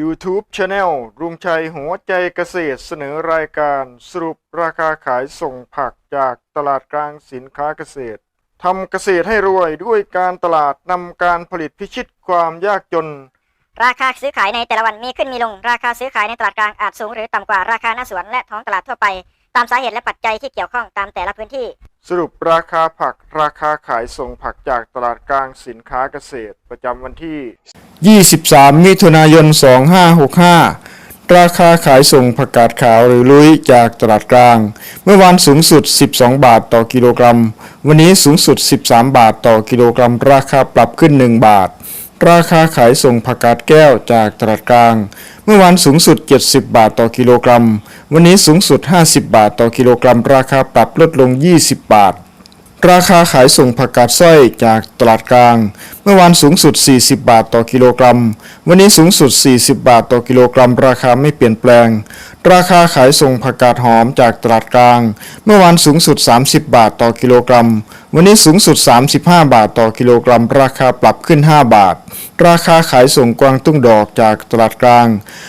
YouTube Channel รุงชัยหัวใจเกษตรเสนอรายการสรุปราคาขายส่งผักจากตลาดกลางสินค้าเกษตรทำเกษตรให้รวยด้วยการตลาดนำการผลิตพิชิตความยากจน ราคาซื้อขายในแต่ละวันมีขึ้นมีลง ราคาซื้อขายในตลาดกลางอาจสูงหรือต่ำกว่าราคาหน้าสวนและท้องตลาดทั่วไป ตามสาเหตุและปัจจัยที่เกี่ยวข้องตามแต่ละพื้นที่ สรุปราคาผักราคาขายส่งผักจากตลาดกลางสินค้าเกษตร ประจำวันที่ 23 มิถุนายน 2565 ราคาขายส่งผักกาดขาวหรือลุยจากตลาดกลาง เมื่อวานสูงสุด 12 บาทต่อกิโลกรัม วันนี้สูงสุด 13 บาทต่อกิโลกรัม ราคาปรับขึ้น 1 บาท ราคาขายส่งผักกาดแก้วจากตลาดกลาง เมื่อวานสูงสุด 70 บาทต่อกิโลกรัม วันนี้สูงสุด 50 บาทต่อกิโลกรัม ราคาปรับลดลง 20 บาท ราคาขายส่งผักกาดสร้อยจากตลาดกลาง เมื่อวานสูงสุด 40 บาทต่อกิโลกรัม วันนี้สูงสุด 40 บาทต่อกิโลกรัม ราคาไม่เปลี่ยนแปลง ราคาขายส่งผักกาดหอมจากตลาดกลาง เมื่อวานสูงสุด 30 บาทต่อกิโลกรัม วันนี้สูงสุด 35 บาทต่อกิโลกรัม ราคาปรับขึ้น 5 บาท ราคาขายส่งกวางตุ้งดอกจากตลาดกลาง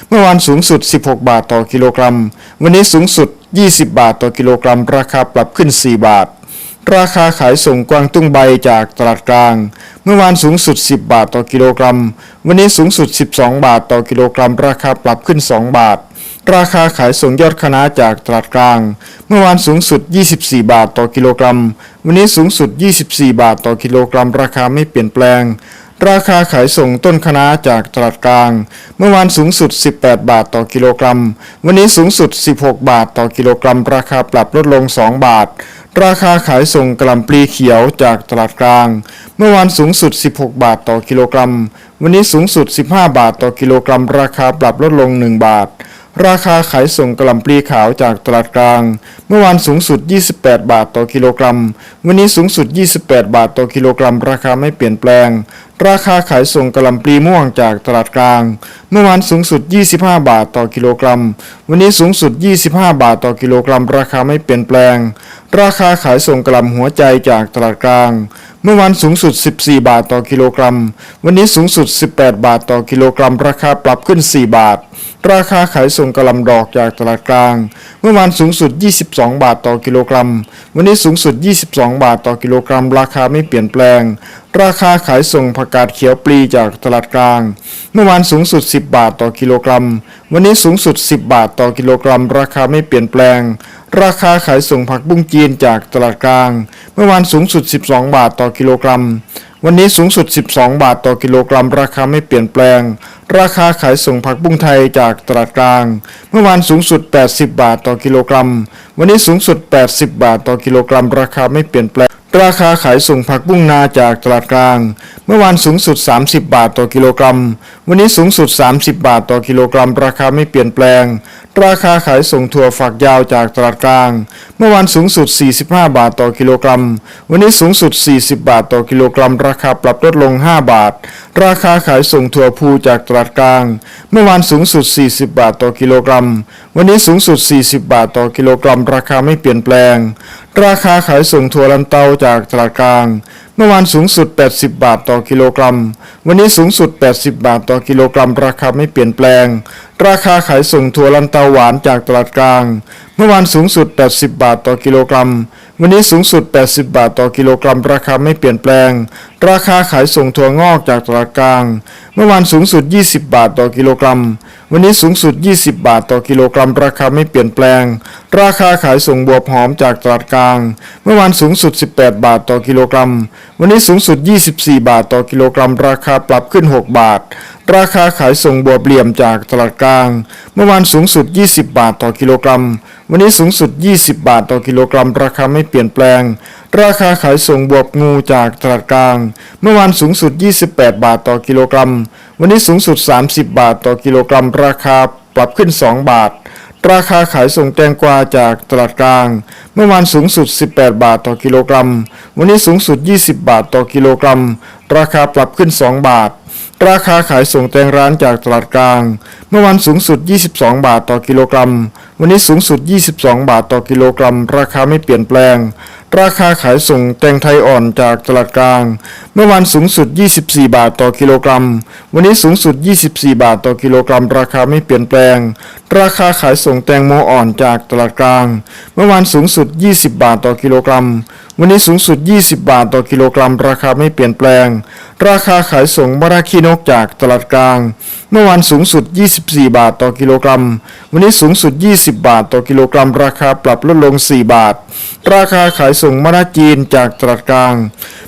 เมื่อวานสูงสุด 16 บาทต่อกิโลกรัม วันนี้สูงสุด 20 บาทต่อกิโลกรัม ราคาปรับขึ้น 4 บาท ราคาขายส่งกวางตุ้งใบจากตลาดกลาง เมื่อวานสูงสุด 10 บาทต่อกิโลกรัม วันนี้สูงสุด 12 บาทต่อกิโลกรัม ราคาปรับขึ้น 2 บาท ราคาขายส่งยอดคณะจากตลาดกลาง เมื่อวานสูงสุด 24 บาทต่อกิโลกรัม วันนี้สูงสุด 24 บาทต่อกิโลกรัม ราคาไม่เปลี่ยนแปลง ราคาขายส่งต้นคณะจากตลาดกลาง เมื่อวานสูงสุด 18 บาทต่อกิโลกรัม วันนี้สูงสุด 16 บาทต่อกิโลกรัม ราคาปรับลดลง 2 บาท ราคาขายส่งกล่ำปลีเขียวจากตลาดกลาง เมื่อวานสูงสุด 16 บาทต่อกิโลกรัม วันนี้สูงสุด 15 บาทต่อกิโลกรัม ราคาปรับลดลง 1 บาท ราคาขายส่งกระหล่ำปลีขาวจากตลาดกลาง เมื่อวานสูงสุด 28 บาทต่อกิโลกรัม วันนี้สูงสุด 28 บาทต่อกิโลกรัม ราคาไม่เปลี่ยนแปลง ราคาขายส่งกระหล่ำปลีม่วงจากตลาดกลาง เมื่อวานสูงสุด 25 บาทต่อกิโลกรัม วันนี้สูงสุด 25 บาทต่อกิโลกรัม ราคาไม่เปลี่ยนแปลง ราคาขายส่งกระหล่ำหัวใจจากตลาดกลาง เมื่อวานสูงสุด 14 บาทต่อกิโลกรัม วันนี้สูงสุด 18 บาทต่อกิโลกรัม ราคาปรับขึ้น 4 บาท ราคาขายส่งกระหล่ำดอกจากตลาดกลาง เมื่อวานสูงสุด 22 บาทต่อกิโลกรัม วันนี้สูงสุด 22 บาทต่อกิโลกรัม ราคาไม่เปลี่ยนแปลง ราคาขายส่งผักกาดเขียวปลีจากตลาดกลาง เมื่อวานสูงสุด 10 บาทต่อกิโลกรัม วันนี้สูงสุด 10 บาทต่อกิโลกรัม ราคาไม่เปลี่ยนแปลง ราคาขายส่งผักบุ้งจีนจากตลาดกลาง เมื่อวานสูงสุด 12 บาทต่อกิโลกรัม วันนี้สูงสุด 12 บาทต่อกิโลกรัม ราคาไม่เปลี่ยนแปลง ราคาขายส่งผักบุ้งไทยจากตลาดกลาง เมื่อวานสูงสุด 80 บาทต่อกิโลกรัม วันนี้สูงสุด 80 บาทต่อกิโลกรัม ราคาไม่เปลี่ยนแปลงราคาขายส่งผักบุ้งนาจากตลาดกลาง เมื่อวานสูงสุด 30 บาทต่อกิโลกรัม วันนี้สูงสุด 30 บาทต่อกิโลกรัม ราคาไม่เปลี่ยนแปลง ราคาขายส่งถั่วฝักยาวจากตลาดกลาง เมื่อวานสูงสุด 45 บาทต่อกิโลกรัม วันนี้สูงสุด 40 บาทต่อกิโลกรัม ราคาปรับลดลง 5 บาท ราคาขายส่งถั่วพูจากตลาดกลาง เมื่อวานสูงสุด 40 บาทต่อกิโลกรัม วันนี้สูงสุด 40 บาทต่อกิโลกรัม ราคาไม่เปลี่ยนแปลง ราคาขายส่งถั่วลันเตาจากตลาดกลาง เมื่อวานสูงสุด 80 บาทต่อกิโลกรัม วันนี้สูงสุด 80 บาทต่อกิโลกรัม ราคาไม่เปลี่ยนแปลง ราคาขายส่งถั่วลันเตาหวานจากตลาดกลาง เมื่อวานสูงสุด 80 บาทต่อกิโลกรัม วันนี้สูงสุด 80 บาทต่อกิโลกรัมราคาไม่เปลี่ยนแปลง ราคาขายส่งถั่วงอกจากตลาดกลาง เมื่อวานสูงสุด 20 บาทต่อกิโลกรัม วันนี้สูงสุด 20 บาทต่อกิโลกรัม ราคาไม่เปลี่ยนแปลง ราคาขายส่งบวบหอมจากตลาดกลาง เมื่อวานสูงสุด 18 บาทต่อกิโลกรัม วันนี้สูงสุด 24 บาทต่อกิโลกรัม ราคาปรับขึ้น 6 บาท ราคาขายส่งบวบเหลี่ยมจากตลาดกลาง เมื่อวานสูงสุด 20 บาทต่อกิโลกรัม วันนี้สูงสุด 20 บาทต่อกิโลกรัม ราคาไม่เปลี่ยนแปลง ราคาขายส่งบวบงูจากตลาดกลาง เมื่อวานสูงสุด 28 บาทต่อกิโลกรัม วันนี้สูงสุด 30 บาทต่อกิโลกรัม ราคาปรับขึ้น 2 บาท ราคาขายส่งแตงกวาจากตลาดกลาง เมื่อวานสูงสุด 18 บาทต่อกิโลกรัม วันนี้สูงสุด 20 บาทต่อกิโลกรัม ราคาปรับขึ้น 2 บาท ราคาขายส่งแตงร้านจากตลาดกลาง เมื่อวันสูงสุด 22 บาทต่อกิโลกรัม วันนี้สูงสุด 22 บาทต่อกิโลกรัม ราคาไม่เปลี่ยนแปลง ราคาขายส่งแตงไทยอ่อนจากตลาดกลาง เมื่อวานสูงสุด 24 บาทต่อกิโลกรัม วันนี้สูงสุด 24 บาทต่อกิโลกรัม ราคาไม่เปลี่ยนแปลง ราคาขายส่งแตงโมอ่อนจากตลาดกลาง เมื่อวานสูงสุด 20 บาทต่อกิโลกรัมวันนี้สูงสุด 20 บาทต่อกิโลกรัม ราคาไม่เปลี่ยนแปลง ราคาขายส่งมะระขี้นกจากตลาดกลาง เมื่อวานสูงสุด 24 บาทต่อกิโลกรัม วันนี้สูงสุด 20 บาทต่อกิโลกรัม ราคาปรับลดลง 4 บาท ราคาขายส่งมะระจีนจากตลาดกลาง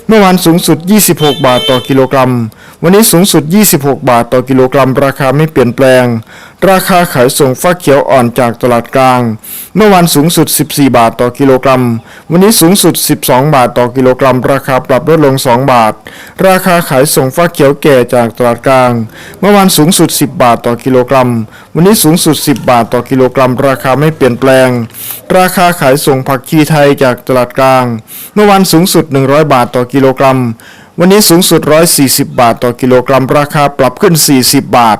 เมื่อวานสูงสุด 26 บาทต่อกิโลกรัม วันนี้สูงสุด 26 บาทต่อกิโลกรัม ราคาไม่เปลี่ยนแปลง ราคาขายส่งฟักเขียวอ่อนจากตลาดกลาง เมื่อวานสูงสุด 14 บาทต่อกิโลกรัม วันนี้สูงสุด 12 บาทต่อกิโลกรัม ราคาปรับลดลง 2 บาท ราคาขายส่งฟักเขียวแก่จากตลาดกลาง เมื่อวานสูงสุด 10 บาทต่อกิโลกรัม วันนี้สูงสุด 10 บาทต่อกิโลกรัม ราคาไม่เปลี่ยนแปลง ราคาขายส่งผักชีไทยจากตลาดกลาง เมื่อวานสูงสุด 100 บาทต่อกิโลกรัม วันนี้สูงสุด 140 บาทต่อกิโลกรัม ราคาปรับขึ้น 40 บาท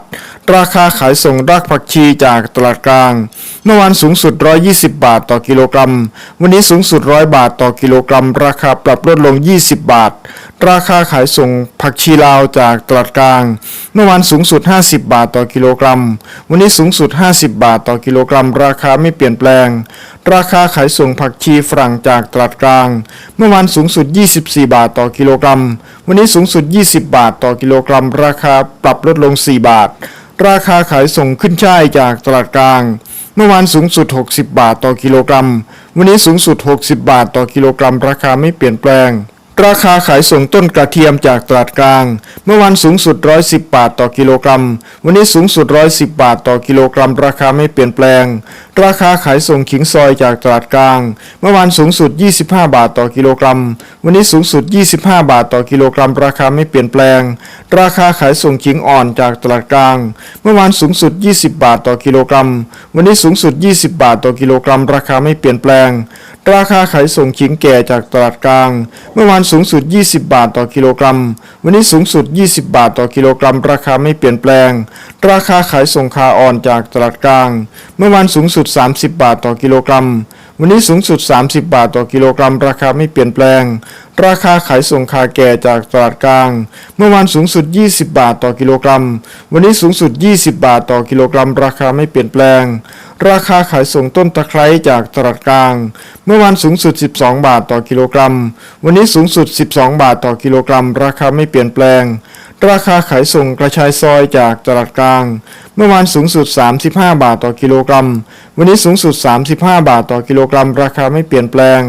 ราคาขายส่งรากผักชีจากตลาดกลาง เมื่อวานสูงสุด 120 บาทต่อกิโลกรัม วันนี้สูงสุด 100 บาทต่อกิโลกรัม ราคาปรับลดลง 20 บาท ราคาขายส่งผักชีลาวจากตลาดกลาง เมื่อวานสูงสุด 50 บาทต่อกิโลกรัม วันนี้สูงสุด 50 บาทต่อกิโลกรัม ราคาไม่เปลี่ยนแปลง ราคาขายส่งผักชีฝรั่งจากตลาดกลาง เมื่อวานสูงสุด 24 บาทต่อกิโลกรัม วันนี้สูงสุด 20 บาทต่อกิโลกรัม ราคาปรับลดลง 4 บาท ราคาขายส่งขึ้นช่ายจากตลาดกลางเมื่อวานสูงสุด 60 บาทต่อกิโลกรัม วันนี้สูงสุด 60 บาทต่อกิโลกรัม ราคาไม่เปลี่ยนแปลง ราคาขายส่งต้นกระเทียมจากตลาดกลาง เมื่อวันสูงสุด 110 บาทต่อกิโลกรัม วันนี้สูงสุด 110 บาทต่อกิโลกรัม ราคาไม่เปลี่ยนแปลง ราคาขายส่งขิงซอยจากตลาดกลาง เมื่อวันสูงสุด 25 บาทต่อกิโลกรัม วันนี้สูงสุด 25 บาทต่อกิโลกรัม ราคาไม่เปลี่ยนแปลง ราคาขายส่งขิงอ่อนจากตลาดกลาง เมื่อวานสูงสุด 20 บาทต่อกิโลกรัม วันนี้สูงสุด 20 บาทต่อกิโลกรัม ราคาไม่เปลี่ยนแปลง ราคาขายส่งขิงแก่จากตลาดกลาง เมื่อวานสูงสุด 20 บาทต่อกิโลกรัม วันนี้สูงสุด 20 บาทต่อกิโลกรัม ราคาไม่เปลี่ยนแปลง ราคาขายส่งคาอ่อนจากตลาดกลาง เมื่อวานสูงสุด 30 บาทต่อกิโลกรัม วันนี้สูงสุด 30 บาทต่อกิโลกรัม ราคาไม่เปลี่ยนแปลง ราคาขายส่งคาแก่จากตลาดกลาง เมื่อวานสูงสุด 20 บาทต่อกิโลกรัม วันนี้สูงสุด 20 บาทต่อกิโลกรัม ราคาไม่เปลี่ยนแปลง ราคาขายส่งต้นตะไคร้จากตลาดกลาง เมื่อวานสูงสุด 12 บาทต่อกิโลกรัม วันนี้สูงสุด 12 บาทต่อกิโลกรัม ราคาไม่เปลี่ยนแปลง ราคาขายส่งกระชายซอยจากตลาดกลาง เมื่อวานสูงสุด 35 บาทต่อกิโลกรัม วันนี้สูงสุด 35 บาทต่อกิโลกรัม ราคาไม่เปลี่ยนแปลง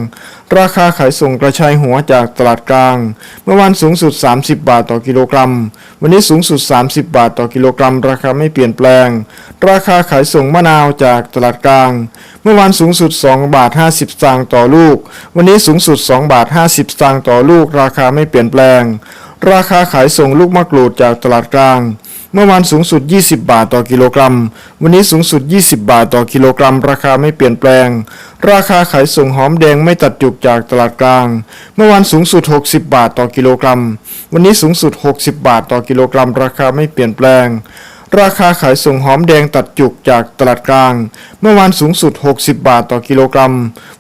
ราคาขายส่งกระชายหัวจากตลาดกลาง เมื่อวานสูงสุด 30 บาทต่อกิโลกรัม วันนี้สูงสุด 30 บาทต่อกิโลกรัม ราคาไม่เปลี่ยนแปลง ราคาขายส่งมะนาวจากตลาดกลาง เมื่อวานสูงสุด 2 บาท 50สตางค์ต่อลูก วันนี้สูงสุด 2 บาท 50สตางค์ต่อลูก ราคาไม่เปลี่ยนแปลง ราคาขายส่งลูกมะกรูดจากตลาดกลาง เมื่อวานสูงสุด 20 บาทต่อกิโลกรัม วันนี้สูงสุด 20 บาทต่อกิโลกรัม ราคาไม่เปลี่ยนแปลง ราคาขายส่งหอมแดงไม่ตัดจุกจากตลาดกลาง เมื่อวานสูงสุด 60 บาทต่อกิโลกรัม วันนี้สูงสุด 60 บาทต่อกิโลกรัม ราคาไม่เปลี่ยนแปลง ราคาขายส่งหอมแดงตัดจุกจากตลาดกลาง เมื่อวานสูงสุด 60 บาทต่อกิโลกรัม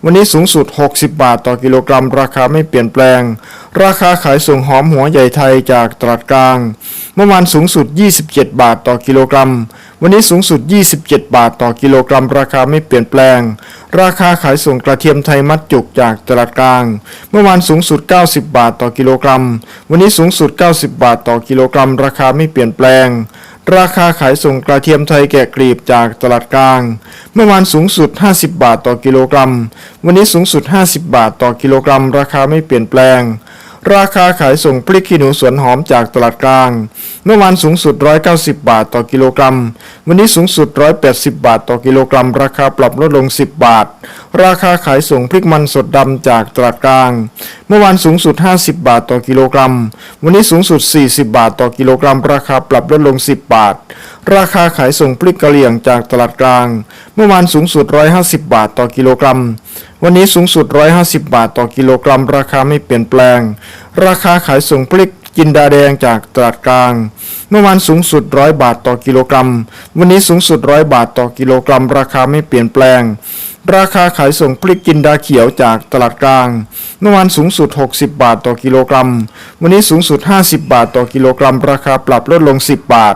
วันนี้สูงสุด 60 บาทต่อกิโลกรัม ราคาไม่เปลี่ยนแปลง ราคาขายส่งหอมหัวใหญ่ไทยจากตลาดกลาง เมื่อวานสูงสุด 27 บาทต่อกิโลกรัม วันนี้สูงสุด 27 บาทต่อกิโลกรัม ราคาไม่เปลี่ยนแปลง ราคาขายส่งกระเทียมไทยมัดจุกจากตลาดกลาง เมื่อวานสูงสุด 90 บาทต่อกิโลกรัม วันนี้สูงสุด 90 บาทต่อกิโลกรัม ราคาไม่เปลี่ยนแปลง ราคาขายส่งกระเทียมไทยแกะกลีบจากตลาดกลาง เมื่อวานสูงสุด 50 บาทต่อกิโลกรัม วันนี้สูงสุด 50 บาทต่อกิโลกรัม ราคาไม่เปลี่ยนแปลง ราคาขายส่งพริกขี้หนูสวนหอมจากตลาดกลาง เมื่อวานสูงสุด 190 บาทต่อกิโลกรัม วันนี้สูงสุด 180 บาทต่อกิโลกรัม ราคาปรับลดลง 10 บาท ราคาขายส่งพริกมันสดดำจากตลาดกลาง เมื่อวานสูงสุด 50 บาทต่อกิโลกรัม วันนี้สูงสุด 40 บาทต่อกิโลกรัม ราคาปรับลดลง 10 บาท ราคาขายส่งพริกกะเหรี่ยงจากตลาดกลาง เมื่อวานสูงสุด 150 บาทต่อกิโลกรัม วันนี้สูงสุด 150 บาทต่อกิโลกรัม ราคาไม่เปลี่ยนแปลง ราคาขายส่งพริกจินดาแดงจากตลาดกลาง เมื่อวานสูงสุด 100 บาทต่อกิโลกรัม วันนี้สูงสุด 100 บาทต่อกิโลกรัม ราคาไม่เปลี่ยนแปลง ราคาขายส่งพริกจินดาเขียวจากตลาดกลาง เมื่อวานสูงสุด 60 บาทต่อกิโลกรัม วันนี้สูงสุด 50 บาทต่อกิโลกรัม ราคาปรับลดลง 10 บาท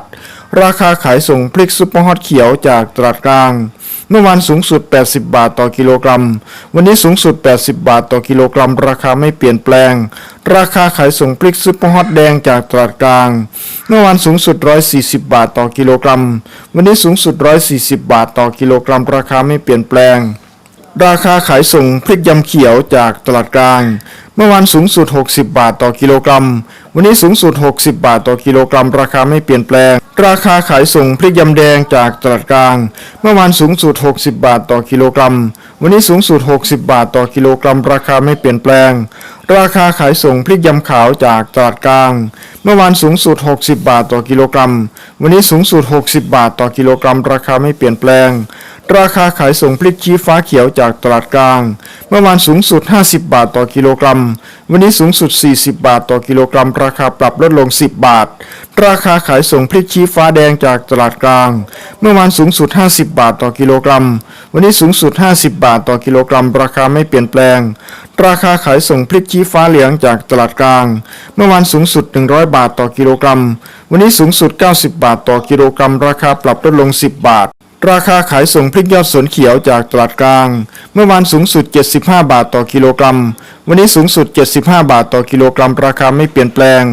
ราคาขายส่งพริกซุปเปอร์ฮอตเขียวจากตลาดกลาง เมื่อวานสูงสุด 80 บาทต่อกิโลกรัม วันนี้สูงสุด 80 บาทต่อกิโลกรัม ราคาไม่เปลี่ยนแปลง ราคาขายส่งพริกซุปเปอร์ฮอตแดงจากตลาดกลาง เมื่อวานสูงสุด 140 บาทต่อกิโลกรัม วันนี้สูงสุด 140 บาทต่อกิโลกรัม ราคาไม่เปลี่ยนแปลง ราคาขายส่งพริกยำเขียวจากตลาดกลาง เมื่อวานสูงสุด 60 บาทต่อกิโลกรัม วันนี้สูงสุด 60 บาทต่อกิโลกรัม ราคาไม่เปลี่ยนแปลง ราคาขายส่งพริกยำแดงจากตลาดกลาง เมื่อวานสูงสุด 60 บาทต่อกิโลกรัม วันนี้สูงสุด 60 บาทต่อกิโลกรัม ราคาไม่เปลี่ยนแปลง ราคาขายส่งพริกยำขาวจากตลาดกลาง เมื่อวานสูงสุด 60 บาทต่อกิโลกรัม วันนี้สูงสุด 60 บาทต่อกิโลกรัม ราคาไม่เปลี่ยนแปลง ราคาขายส่งพริกชี้ฟ้าเขียวจากตลาดกลาง เมื่อวานสูงสุด 50 บาทต่อกิโลกรัม วันนี้สูงสุด 40 บาทต่อกิโลกรัม ราคาปรับลดลง 10 บาท ราคาขายส่งพริกชี้ฟ้าแดงจากตลาดกลาง เมื่อวานสูงสุด 50 บาทต่อกิโลกรัม วันนี้สูงสุด 50 บาทต่อกิโลกรัม ราคาไม่เปลี่ยนแปลง ราคาขายส่งพริกชี้ฟ้าเหลืองจากตลาดกลาง เมื่อวานสูงสุด 100 บาทต่อกิโลกรัม วันนี้สูงสุด 90 บาทต่อกิโลกรัม ราคาปรับลดลง 10 บาท ราคาขายส่งพริกยอดสวนเขียวจากตลาดกลาง เมื่อวานสูงสุด 75 บาทต่อกิโลกรัม วันนี้สูงสุด 75 บาทต่อกิโลกรัม ราคาไม่เปลี่ยนแปลง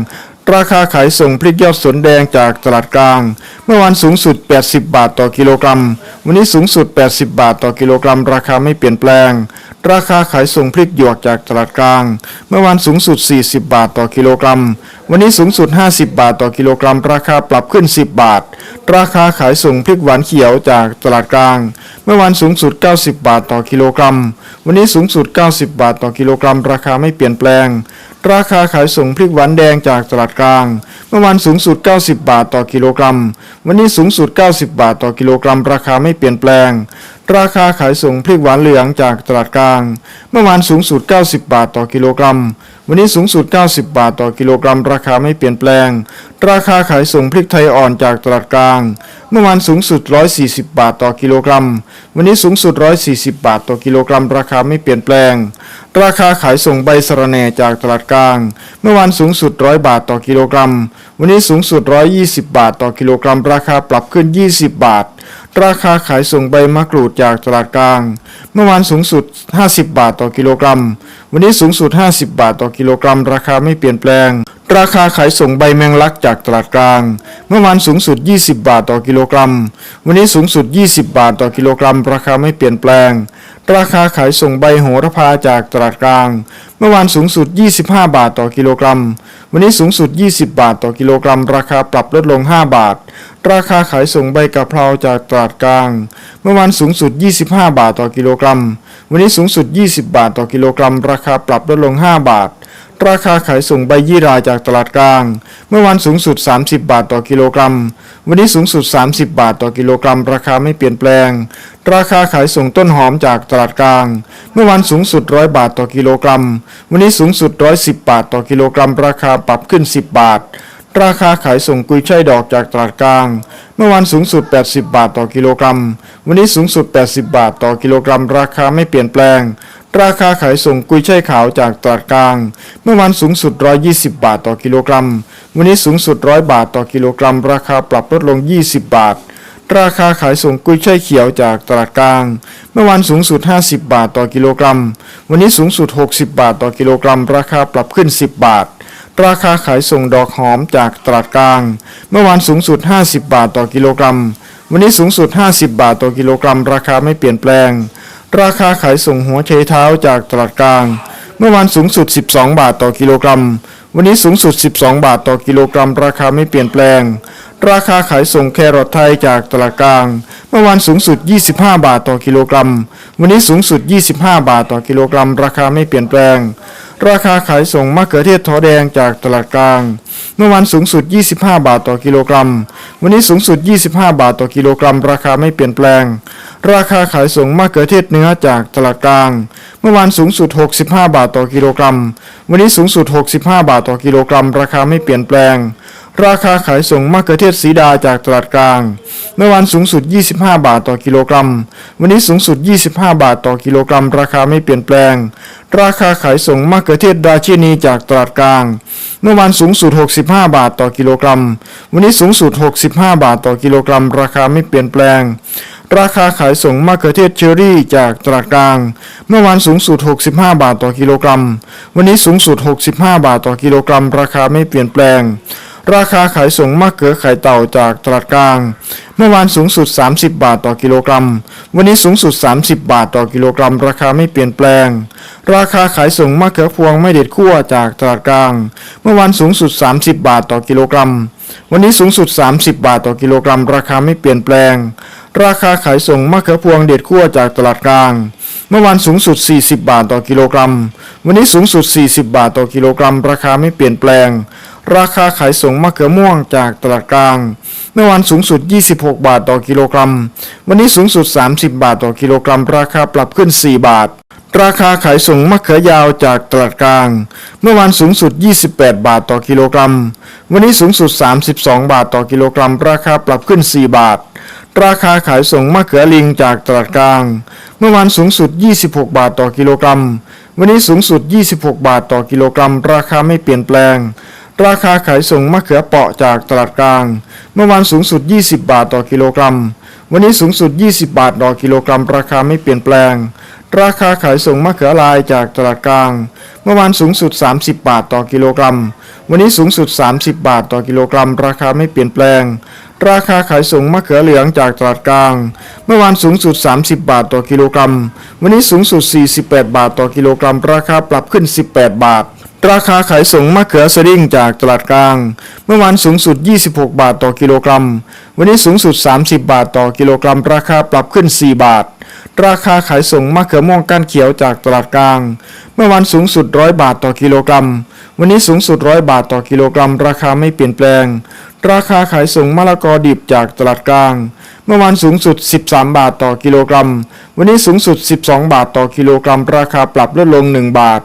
ราคาขายส่งพริกยอดสวนแดงจากตลาดกลาง เมื่อวานสูงสุด 80 บาทต่อกิโลกรัม วันนี้สูงสุด 80 บาทต่อกิโลกรัม ราคาไม่เปลี่ยนแปลง ราคาขายส่งพริกหยวกจากตลาดกลาง เมื่อวานสูงสุด 40 บาทต่อกิโลกรัม วันนี้สูงสุด 50 บาทต่อกิโลกรัม ราคาปรับขึ้น 10 บาท ราคาขายส่งพริกหวานเขียวจากตลาดกลาง เมื่อวานสูงสุด 90 บาทต่อกิโลกรัม วันนี้สูงสุด 90 บาทต่อกิโลกรัม ราคาไม่เปลี่ยนแปลง ราคาขายส่งพริกหวานแดงจากตลาดกลาง เมื่อวานสูงสุด 90 บาทต่อกิโลกรัม วันนี้สูงสุด 90 บาทต่อกิโลกรัม ราคาไม่เปลี่ยนแปลง ราคาขายส่งพริกหวานเหลืองจากตลาดกลาง เมื่อวานสูงสุด 90 บาทต่อกิโลกรัม วันนี้สูงสุด 90 บาทต่อกิโลกรัม ราคาไม่เปลี่ยนแปลง ราคาขายส่งพริกไทยอ่อนจากตลาดกลาง เมื่อวานสูงสุด 140 บาทต่อกิโลกรัม วันนี้สูงสุด 140 บาทต่อกิโลกรัม ราคาไม่เปลี่ยนแปลง ราคาขายส่งใบสะระแหน่จากตลาดกลาง เมื่อวานสูงสุด 100 บาทต่อกิโลกรัม วันนี้สูงสุด 120 บาทต่อกิโลกรัม ราคาปรับขึ้น 20 บาท ราคาขายส่งใบมะกรูดจากตลาดกลาง เมื่อวานสูงสุด 50 บาทต่อกิโลกรัม วันนี้สูงสุด 50 บาทต่อกิโลกรัม ราคาไม่เปลี่ยนแปลง ราคาขายส่งใบแมงลักจากตลาดกลาง เมื่อวานสูงสุด 20 บาทต่อกิโลกรัม วันนี้สูงสุด 20 บาทต่อกิโลกรัม ราคาไม่เปลี่ยนแปลง ราคาขายส่งใบโหระพาจากตลาดกลาง เมื่อวานสูงสุด 25 บาทต่อกิโลกรัม วันนี้สูงสุด 20 บาทต่อกิโลกรัม ราคาปรับลดลง 5 บาท ราคาขายส่งใบกะเพราจากตลาดกลาง เมื่อวานสูงสุด 25 บาทต่อกิโลกรัม วันนี้สูงสุด 20 บาทต่อกิโลกรัม ราคาปรับลดลง 5 บาท ราคาขายส่งใบยี่ราจากตลาดกลาง เมื่อวันสูงสุด 30 บาทต่อกิโลกรัม วันนี้สูงสุด 30 บาทต่อกิโลกรัม ราคาไม่เปลี่ยนแปลง ราคาขายส่งต้นหอมจากตลาดกลาง เมื่อวันสูงสุด 100 บาทต่อกิโลกรัม วันนี้สูงสุด 110 บาทต่อกิโลกรัม ราคาปรับขึ้น 10 บาทราคาขายส่งกุยช่ายดอกจากตลาดกลาง เมื่อวันสูงสุด 80 บาทต่อกิโลกรัม วันนี้สูงสุด 80 บาทต่อกิโลกรัม ราคาไม่เปลี่ยนแปลง ราคาขายส่งกุยช่ายขาวจากตลาดกลาง เมื่อวันสูงสุด 120 บาทต่อกิโลกรัม วันนี้สูงสุด 100 บาทต่อกิโลกรัม ราคาปรับลดลง 20 บาท ราคาขายส่งกุยช่ายเขียวจากตลาดกลาง เมื่อวันสูงสุด 50 บาทต่อกิโลกรัม วันนี้สูงสุด 60 บาทต่อกิโลกรัม ราคาปรับขึ้น 10 บาท ราคาขายส่งดอกหอมจากตลาดกลาง เมื่อวานสูงสุด 50 บาทต่อกิโลกรัม วันนี้สูงสุด 50 บาทต่อกิโลกรัม ราคาไม่เปลี่ยนแปลง ราคาขายส่งหัวไชเท้าจากตลาดกลาง เมื่อวานสูงสุด 12 บาทต่อกิโลกรัม วันนี้สูงสุด 12 บาทต่อกิโลกรัม ราคาไม่เปลี่ยนแปลง ราคาขายส่งแครอทไทยจากตลาดกลาง เมื่อวานสูงสุด 25 บาทต่อกิโลกรัม วันนี้สูงสุด 25 บาทต่อกิโลกรัม ราคาไม่เปลี่ยนแปลง ราคาขายส่งมะเขือเทศทอแดงจากตลาดกลาง เมื่อวันสูงสุด 25 บาทต่อกิโลกรัม วันนี้สูงสุด 25 บาทต่อกิโลกรัม ราคาไม่เปลี่ยนแปลง ราคาขายส่งมะเขือเทศเนื้อจากตลาดกลาง เมื่อวานสูงสุด 65 บาทต่อกิโลกรัม วันนี้สูงสุด 65 บาทต่อกิโลกรัม ราคาไม่เปลี่ยนแปลง ราคาขายส่งมะเขือเทศสีดาจากตลาดกลาง เมื่อวานสูงสุด 25 บาทต่อกิโลกรัม วันนี้สูงสุด 25 บาทต่อกิโลกรัม ราคาไม่เปลี่ยนแปลง ราคาขายส่งมะเขือเทศราชินีจากตลาดกลาง เมื่อวานสูงสุด 65 บาทต่อกิโลกรัม วันนี้สูงสุด 65 บาทต่อกิโลกรัม ราคาไม่เปลี่ยนแปลง ราคาขายส่งมะเขือเทศเชอรี่จากตลาดกลาง เมื่อวานสูงสุด 65 บาทต่อกิโลกรัม วันนี้สูงสุด 65 บาทต่อกิโลกรัม ราคาไม่เปลี่ยนแปลง ราคาขายส่งมะเขือไข่เต่าจากตลาดกลาง เมื่อวานสูงสุด 30 บาทต่อกิโลกรัม วันนี้สูงสุด 30 บาทต่อกิโลกรัม ราคาไม่เปลี่ยนแปลง ราคาขายส่งมะเขือพวงไม่เด็ดคั่วจากตลาดกลาง เมื่อวานสูงสุด 30 บาทต่อกิโลกรัม วันนี้สูงสุด 30 บาทต่อกิโลกรัม ราคาไม่เปลี่ยนแปลง ราคาขายส่งมะเขือพวงเด็ดคั่วจากตลาดกลาง เมื่อวานสูงสุด 40 บาทต่อกิโลกรัม วันนี้สูงสุด 40 บาทต่อกิโลกรัม ราคาไม่เปลี่ยนแปลง ราคาขายส่งมะเขือม่วงจากตลาดกลาง เมื่อวานสูงสุด 26 บาทต่อกิโลกรัม วันนี้สูงสุด 30 บาทต่อกิโลกรัม ราคาปรับขึ้น 4 บาท ราคาขายส่งมะเขือยาวจากตลาดกลาง เมื่อวานสูงสุด 28 บาทต่อกิโลกรัม วันนี้สูงสุด 32 บาทต่อกิโลกรัม ราคาปรับขึ้น 4 บาท ราคาขายส่งมะเขือลิงจากตลาดกลาง เมื่อวานสูงสุด 26 บาทต่อกิโลกรัม วันนี้สูงสุด 26 บาทต่อกิโลกรัม ราคาไม่เปลี่ยนแปลง ราคาขายส่งมะเขือเปาะจากตลาดกลาง เมื่อวานสูงสุด 20 บาทต่อกิโลกรัม วันนี้สูงสุด 20 บาทต่อกิโลกรัม ราคาไม่เปลี่ยนแปลง ราคาขายส่งมะเขือลายจากตลาดกลาง เมื่อวานสูงสุด 30 บาทต่อกิโลกรัม วันนี้สูงสุด 30 บาทต่อกิโลกรัม ราคาไม่เปลี่ยนแปลง ราคาขายส่งมะเขือเหลืองจากตลาดกลาง เมื่อวานสูงสุด 30 บาทต่อกิโลกรัม วันนี้สูงสุด 48 บาทต่อกิโลกรัม ราคาปรับขึ้น 18 บาท ราคาขายส่งมะเขือสดิ้งจากตลาดกลาง เมื่อวานสูงสุด 26 บาทต่อกิโลกรัม วันนี้สูงสุด 30 บาทต่อกิโลกรัม ราคาปรับขึ้น 4 บาท ราคาขายส่งมะเขือม่วงก้านเขียวจากตลาดกลาง เมื่อวันสูงสุด 100 บาทต่อกิโลกรัม วันนี้สูงสุด100บาทต่อกิโลกรัม ราคาไม่เปลี่ยนแปลง ราคาขายส่งมะละกอดิบจากตลาดกลาง เมื่อวันสูงสุด 13 บาทต่อกิโลกรัม วันนี้สูงสุด 12 บาทต่อกิโลกรัม ราคาปรับลดลง 1 บาท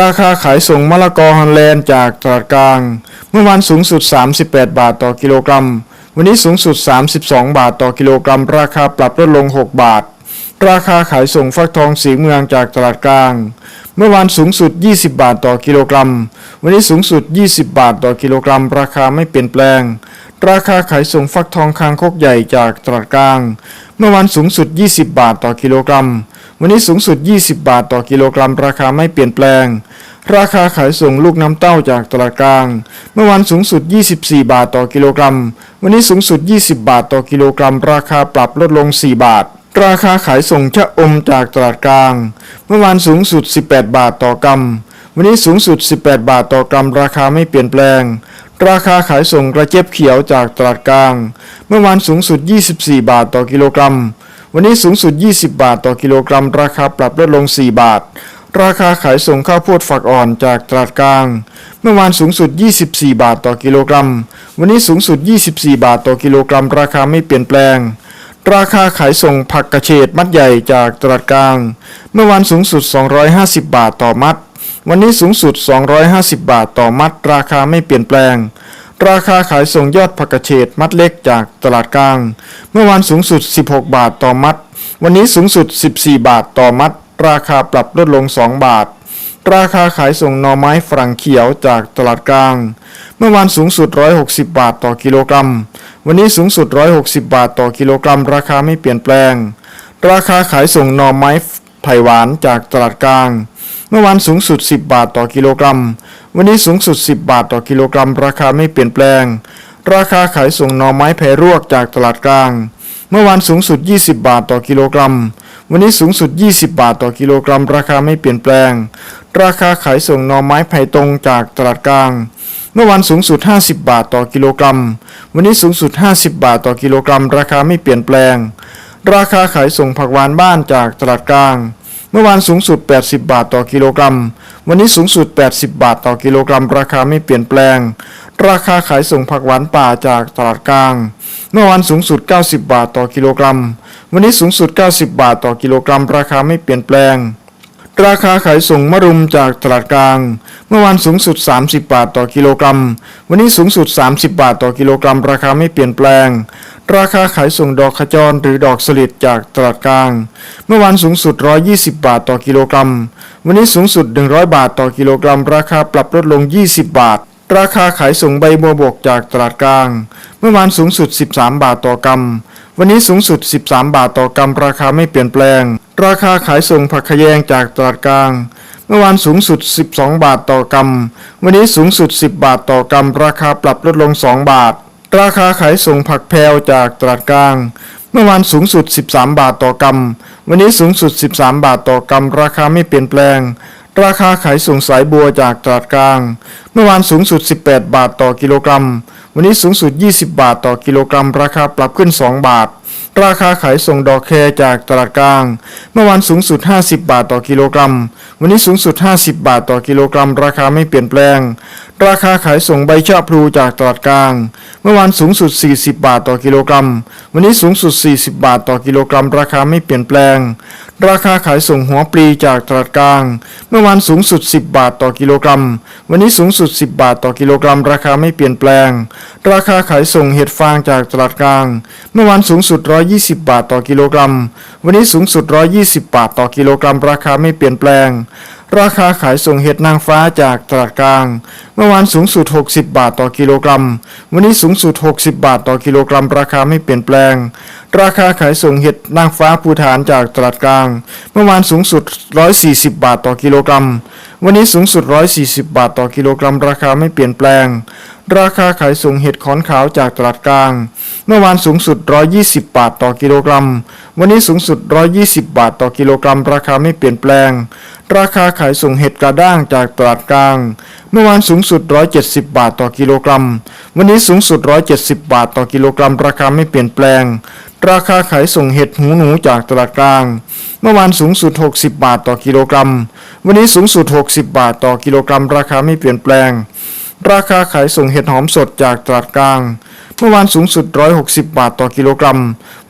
ราคาขายส่งมะละกอฮอลแลนด์จากตลาดกลาง เมื่อวันสูงสุด 38 บาทต่อกิโลกรัม วันนี้สูงสุด 32 บาทต่อกิโลกรัม ราคาปรับลดลง 6 บาทราคาขายส่งฟักทองสีเมืองจากตลาดกลาง เมื่อวานสูงสุด 20 บาทต่อกิโลกรัม วันนี้สูงสุด 20 บาทต่อกิโลกรัม ราคาไม่เปลี่ยนแปลง ราคาขายส่งฟักทองคางคกใหญ่จากตลาดกลาง เมื่อวานสูงสุด 20 บาทต่อกิโลกรัม วันนี้สูงสุด 20 บาทต่อกิโลกรัม ราคาไม่เปลี่ยนแปลง ราคาขายส่งลูกน้ำเต้าจากตลาดกลาง เมื่อวานสูงสุด 24 บาทต่อกิโลกรัม วันนี้สูงสุด 20 บาทต่อกิโลกรัม ราคาปรับลดลง 4 บาท ราคาขายส่งชะอมจากตลาดกลาง เมื่อวานสูงสุด 18 บาทต่อกรัม วันนี้สูงสุด 18 บาทต่อกรัม ราคาไม่เปลี่ยนแปลง ราคาขายส่งกระเจี๊ยบเขียวจากตลาดกลาง เมื่อวานสูงสุด 24 บาทต่อกิโลกรัม วันนี้สูงสุด 20 บาทต่อกิโลกรัม ราคาปรับลดลง 4 บาท ราคาขายส่งข้าวโพดฝักอ่อนจากตลาดกลาง เมื่อวานสูงสุด 24 บาทต่อกิโลกรัม วันนี้สูงสุด 24 บาทต่อกิโลกรัม ราคาไม่เปลี่ยนแปลง ราคาขายส่งผักกระเฉดมัดใหญ่จากตลาดกลาง เมื่อวานสูงสุด 250 บาทต่อมัด วันนี้สูงสุด 250 บาทต่อมัด ราคาไม่เปลี่ยนแปลง ราคาขายส่งยอดผักกระเฉดมัดเล็กจากตลาดกลาง เมื่อวานสูงสุด 16 บาทต่อมัด วันนี้สูงสุด 14 บาทต่อมัด ราคาปรับลดลง 2 บาทราคาขายส่งหน่อไม้ฝรั่งเขียวจากตลาดกลาง เมื่อวานสูงสุด 160 บาทต่อกิโลกรัม วันนี้สูงสุด 160 บาทต่อกิโลกรัม ราคาไม่เปลี่ยนแปลง ราคาขายส่งหน่อไม้ไผ่หวานจากตลาดกลาง เมื่อวานสูงสุด 10 บาทต่อกิโลกรัม วันนี้สูงสุด 10 บาทต่อกิโลกรัม ราคาไม่เปลี่ยนแปลง ราคาขายส่งหน่อไม้แพรรวกจากตลาดกลาง เมื่อวานสูงสุด 20 บาทต่อกิโลกรัม วันนี้สูงสุด 20 บาทต่อกิโลกรัม ราคาไม่เปลี่ยนแปลง ราคาขายส่งหน่อไม้ไผ่ตรงจากตลาดกลาง เมื่อวันสูงสุด 50 บาทต่อกิโลกรัม วันนี้สูงสุด 50 บาทต่อกิโลกรัม ราคาไม่เปลี่ยนแปลง ราคาขายส่งผักหวานบ้านจากตลาดกลาง เมื่อวานสูงสุด 80 บาทต่อกิโลกรัม วันนี้สูงสุด 80 บาทต่อกิโลกรัม ราคาไม่เปลี่ยนแปลง ราคาขายส่งผักหวานป่าจากตลาดกลาง เมื่อวานสูงสุด 90 บาทต่อกิโลกรัม วันนี้สูงสุด 90 บาทต่อกิโลกรัม ราคาไม่เปลี่ยนแปลง ราคาขายส่งมะรุมจากตลาดกลาง เมื่อวานสูงสุด 30 บาทต่อกิโลกรัม วันนี้สูงสุด 30 บาทต่อกิโลกรัม ราคาไม่เปลี่ยนแปลง ราคาขายส่งดอกขจรหรือดอกสลิดจากตลาดกลาง เมื่อวานสูงสุด 120 บาทต่อกิโลกรัม วันนี้สูงสุด 100 บาทต่อกิโลกรัม ราคาปรับลดลง 20 บาทราคาขายส่งใบบัวบกจากตลาดกลาง เมื่อวานสูงสุด 13 บาทต่อกรัม วันนี้สูงสุด 13 บาทต่อกรัม ราคาไม่เปลี่ยนแปลง ราคาขายส่งผักขแยงจากตลาดกลาง เมื่อวานสูงสุด 12 บาทต่อกรัม วันนี้สูงสุด 10 บาทต่อกรัม ราคาปรับลดลง 2 บาท ราคาขายส่งผักแพวจากตลาดกลาง เมื่อวานสูงสุด 13 บาทต่อกรัม วันนี้สูงสุด 13 บาทต่อกรัม ราคาไม่เปลี่ยนแปลง ราคาขายส่งสายบัวจากตลาดกลาง เมื่อวานสูงสุด 18 บาทต่อกิโลกรัม วันนี้สูงสุด 20 บาทต่อกิโลกรัม ราคาปรับขึ้น 2 บาท ราคาขายส่งดอกแคจากตลาดกลาง เมื่อวานสูงสุด 50 บาทต่อกิโลกรัม วันนี้สูงสุด 50 บาทต่อกิโลกรัม ราคาไม่เปลี่ยนแปลง ราคาขายส่งใบชะพลูจากตลาดกลาง เมื่อวานสูงสุด 40 บาทต่อกิโลกรัม วันนี้สูงสุด 40 บาทต่อกิโลกรัม ราคาไม่เปลี่ยนแปลง ราคาขายส่งหัวปลีจากตลาดกลาง เมื่อวานสูงสุด 10 บาทต่อกิโลกรัม วันนี้สูงสุด 10 บาทต่อกิโลกรัม ราคาไม่เปลี่ยนแปลง ราคาขายส่งเห็ดฟางจากตลาดกลาง เมื่อวานสูงสุด 120 บาทต่อกิโลกรัม วันนี้สูงสุด 120 บาทต่อกิโลกรัม ราคาไม่เปลี่ยนแปลง ราคาขายส่งเห็ดนางฟ้าจากตลาดกลาง เมื่อวานสูงสุด 60 บาทต่อกิโลกรัม วันนี้สูงสุด 60 บาทต่อกิโลกรัม ราคาไม่เปลี่ยนแปลง ราคาขายส่งเห็ดนางฟ้าภูฐานจากตลาดกลาง เมื่อวานสูงสุด 140 บาทต่อกิโลกรัม วันนี้สูงสุด 140 บาทต่อกิโลกรัมราคาไม่เปลี่ยนแปลง ราคาขายส่งเห็ดขอนขาวจากตลาดกลาง เมื่อวานสูงสุด 120 บาทต่อกิโลกรัม วันนี้สูงสุด 120 บาทต่อกิโลกรัม ราคาไม่เปลี่ยนแปลง ราคาขายส่งเห็ดกระด้างจากตลาดกลาง เมื่อวานสูงสุด 170 บาทต่อกิโลกรัม วันนี้สูงสุด 170 บาทต่อกิโลกรัม ราคาไม่เปลี่ยนแปลง ราคาขายส่งเห็ดหูหนูจากตลาดกลาง เมื่อวานสูงสุด 60 บาทต่อกิโลกรัม วันนี้สูงสุด 60 บาทต่อกิโลกรัม ราคาไม่เปลี่ยนแปลง ราคาขายส่งเห็ดหอมสดจากตลาดกลาง เมื่อวานสูงสุด 160 บาทต่อกิโลกรัม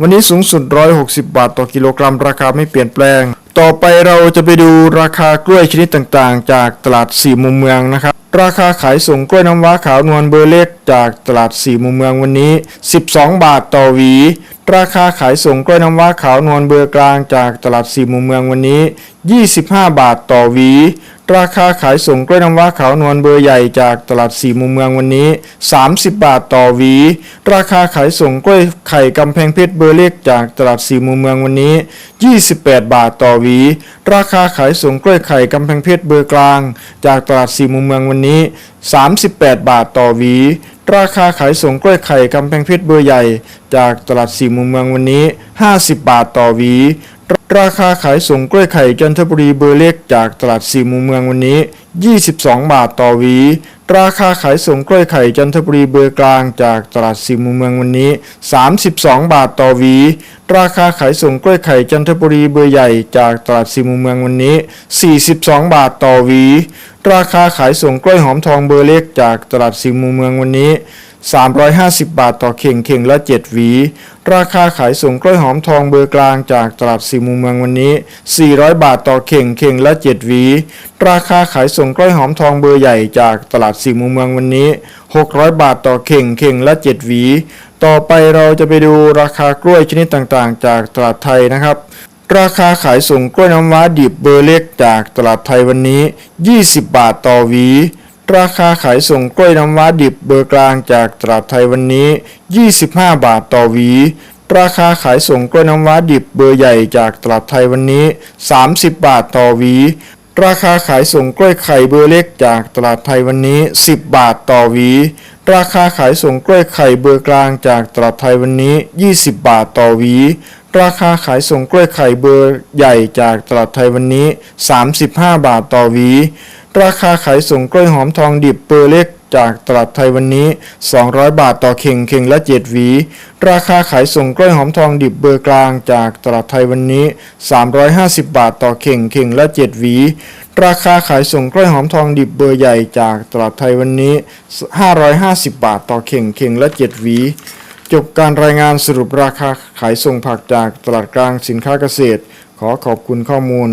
วันนี้สูงสุด 160 บาทต่อกิโลกรัม ราคาไม่เปลี่ยนแปลง ต่อไปเราจะไปดูราคากล้วยชนิดต่างๆ จากตลาดสี่มุมเมืองนะครับ ราคาขายส่งกล้วยน้ำว้าขาวนวลเบอร์เล็กจากตลาดสี่มุมเมืองวันนี้ 12 บาทต่อหวี ราคาขายส่งกล้วยน้ำว้าขาวนวลเบอร์กลางจากตลาดสี่มุมเมืองวันนี้ 25 บาทต่อหวี ราคาขายส่งกล้วยน้ำว้าขาวนวลเบอร์ใหญ่จากตลาดสี่มุมเมืองวันนี้ 30 บาทต่อหวี ราคาขายส่งกล้วยไข่กำแพงเพชรเบอร์เล็กจากตลาดสี่มุมเมืองวันนี้ 28 บาทต่อหวี ราคาขายส่งกล้วยไข่กำแพงเพชรเบอร์กลาง จากตลาดสี่มุมเมืองวันนี้ 38 บาทต่อหวี ราคาขายส่งกล้วยไข่กำแพงเพชรเบอร์ใหญ่ จากตลาดสี่มุมเมืองวันนี้ 50 บาทต่อหวี ราคาขายส่งกล้วยไข่จันทบุรีเบอร์เล็กจากตลาดสี่มุมเมืองวันนี้ 22 บาทต่อหวี ราคาขายส่งกล้วยไข่จันทบุรีเบอร์กลางจากตลาดสี่มุมเมืองวันนี้ 32 บาทต่อหวี ราคาขายส่งกล้วยไข่จันทบุรีเบอร์ใหญ่จากตลาดสี่มุมเมืองวันนี้ 42 บาทต่อหวี ราคาขายส่งกล้วยหอมทองเบอร์เล็กจากตลาดสี่มุมเมืองวันนี้ 350 บาทต่อเข่งเข่งละ 7 หวี ราคาขายส่งกล้วยหอมทองเบอร์กลางจากตลาดสี่มุมเมืองวันนี้ 400 บาทต่อเข่งเข่งละ 7 หวี ราคาขายส่งกล้วยหอมทองเบอร์ใหญ่จากตลาดสี่มุมเมืองวันนี้ 600 บาทต่อเข่งเข่งละ 7 หวี ต่อไปเราจะไปดูราคากล้วยชนิดต่างๆ จากตลาดไทยนะครับราคาขายส่งกล้วยน้ำว้าดิบเบอร์เล็กจากตลาดไทยวันนี้ 20 บาทต่อหวี ราคาขายส่งกล้วยน้ำว้าดิบเบอร์กลางจากตลาดไทยวันนี้ 25 บาทต่อหวี ราคาขายส่งกล้วยน้ำว้าดิบเบอร์ใหญ่จากตลาดไทยวันนี้ 30 บาทต่อหวี ราคาขายส่งกล้วยไข่เบอร์เล็กจากตลาดไทยวันนี้ 10 บาทต่อหวี ราคาขายส่งกล้วยไข่เบอร์กลางจากตลาดไทยวันนี้ 20 บาทต่อหวี ราคาขายส่งกล้วยไข่เบอร์ใหญ่จากตลาดไทยวันนี้ 35 บาทต่อหวี ราคาขายส่งกล้วยหอมทองดิบเบอร์เล็กจากตลาดไทยวันนี้ 200 บาทต่อเข่งเข่งละ 7 หวี ราคาขายส่งกล้วยหอมทองดิบเบอร์กลางจากตลาดไทยวันนี้ 350 บาทต่อเข่งเข่งละ 7 หวี ราคาขายส่งกล้วยหอมทองดิบเบอร์ใหญ่จากตลาดไทยวันนี้ 550 บาทต่อเข่งเข่งละ 7 หวีจบการรายงานสรุปราคาขายส่งผักจากตลาดกลางสินค้าเกษตร ขอขอบคุณข้อมูล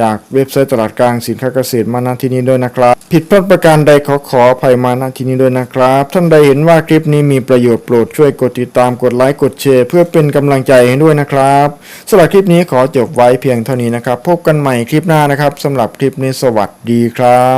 จากเว็บไซต์ตลาดกลางสินค้าเกษตรมาณที่นี้ด้วยนะครับ ผิดพลาดประการใดขอขออภัยมาณที่นี้ด้วยนะครับ ท่านใดเห็นว่าคลิปนี้มีประโยชน์โปรดช่วยกดติดตามกดไลค์กดแชร์เพื่อเป็นกำลังใจให้ด้วยนะครับสำหรับคลิปนี้ขอจบไว้เพียงเท่านี้นะครับ พบกันใหม่คลิปหน้านะครับสำหรับคลิปนี้สวัสดีครับ